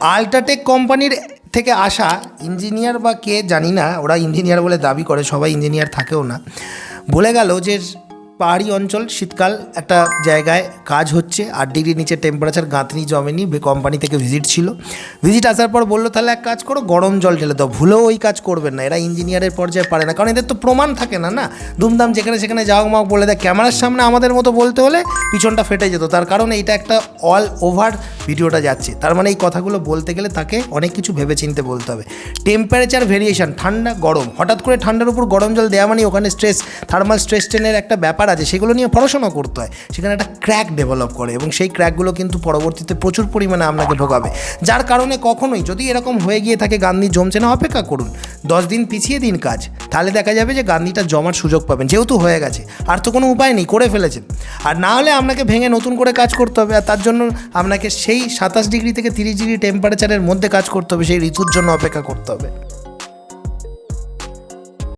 UltraTech কোম্পানির থেকে আসা ইঞ্জিনিয়ার বা কে জানি না, ওরা ইঞ্জিনিয়ার বলে দাবি করে, সবাই ইঞ্জিনিয়ার থাকেও না। বলে গেল যে পাহাড়ি অঞ্চল, শীতকাল একটা জায়গায় কাজ হচ্ছে। আট ডিগ্রি নিচে টেম্পারেচার গাঁথনি জমেনি কোম্পানি থেকে ভিজিট ছিল। ভিজিট আসার পর বলল, তাহলে এক কাজ করো, গরম জল ঢেলে দাও। ভুলেও ওই কাজ করবেন না। এরা ইঞ্জিনিয়ারের পর্যায়ে পারে না। কারণ এদের তো প্রমাণ থাকে না না? ধুমধাম যেখানে সেখানে যাও, মাও বলে দেয়, ক্যামেরার সামনে আমাদের মতো বলতে হলে পিছনটা ফেটে যেত। তার কারণ এইটা একটা অল ওভার ভিডিওটা যাচ্ছে। তার মানে এই কথাগুলো বলতে গেলে তাকে অনেক কিছু ভেবে চিনতে বলতে হবে। টেম্পারেচার ভেরিয়েশন ঠান্ডা, গরম। হঠাৎ করে ঠান্ডার উপর গরম জল দেওয়া মানে ওখানে স্ট্রেস থার্মাল স্ট্রেস ট্রেনের একটা ব্যাপার আছে, সেগুলো নিয়ে পড়াশোনা করতে হয়। সেখানে একটা ক্র্যাক ডেভেলপ করে এবং সেই ক্র্যাকগুলো কিন্তু পরবর্তীতে প্রচুর পরিমাণে আপনাকে ঢোকাবে যার কারণে কখনোই যদি এরকম হয়ে গিয়ে থাকে গান্ধী জমছে না, অপেক্ষা করুন। দশ দিন পিছিয়ে দিন কাজ, তাহলে দেখা যাবে যে গান্ধীটা জমার সুযোগ পাবেন, যেহেতু হয়ে গেছে। আর তো কোনো উপায় নেই, করে ফেলেছেন। আর না হলে আপনাকে ভেঙে নতুন করে কাজ করতে হবে, আর তার জন্য আপনাকে সেই সাতাশ ডিগ্রি থেকে তিরিশ ডিগ্রি টেম্পারেচারের মধ্যে কাজ করতে হবে, সেই ঋতুর জন্য অপেক্ষা করতে হবে।